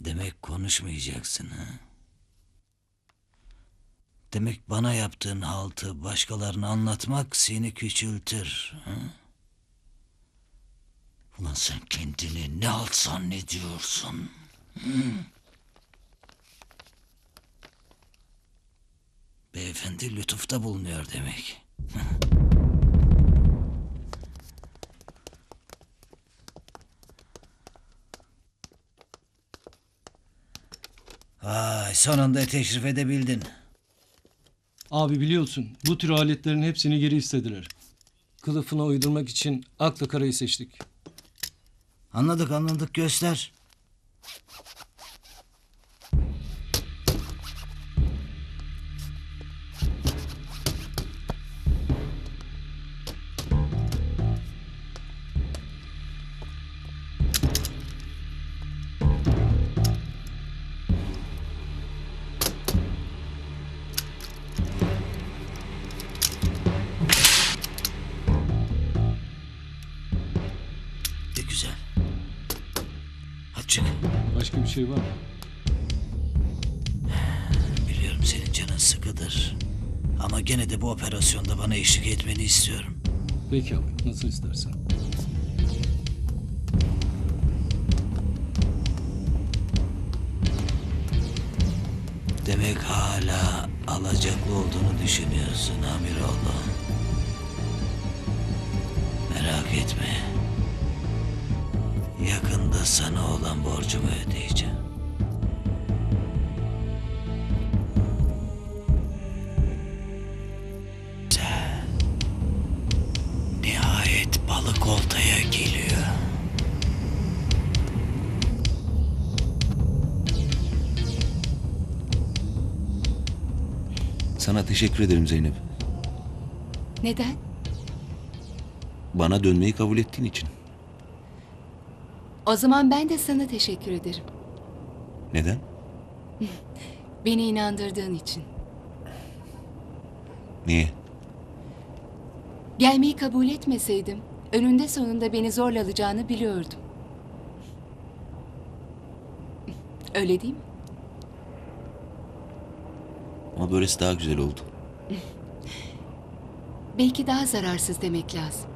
Demek konuşmayacaksın ha? Demek bana yaptığın haltı başkalarına anlatmak seni küçültür. Ha? Ulan sen kendini ne halt zannediyorsun? Hı? Beyefendi lütufta bulunuyor demek. Vay sonunda teşrif edebildin. Abi biliyorsun bu tür aletlerin hepsini geri istediler. Kılıfına uydurmak için akla karayı seçtik. Anladık anladık göster. Çık. Başka bir şey var mı? Biliyorum senin canın sıkıdır. Ama gene de bu operasyonda bana eşlik etmeni istiyorum. Peki abi nasıl istersen. Demek hala alacaklı olduğunu düşünüyorsun Amiroğlu. Merak etme. Yakında sana olan borcumu ödeyeceğim. Sen nihayet balık oltaya geliyor. Sana teşekkür ederim Zeynep. Neden? Bana dönmeyi kabul ettiğin için. O zaman ben de sana teşekkür ederim. Neden? Beni inandırdığın için. Niye? Gelmeyi kabul etmeseydim, önünde sonunda beni zorla alacağını biliyordum. Öyle değil mi? Ama böylesi daha güzel oldu. Belki daha zararsız demek lazım.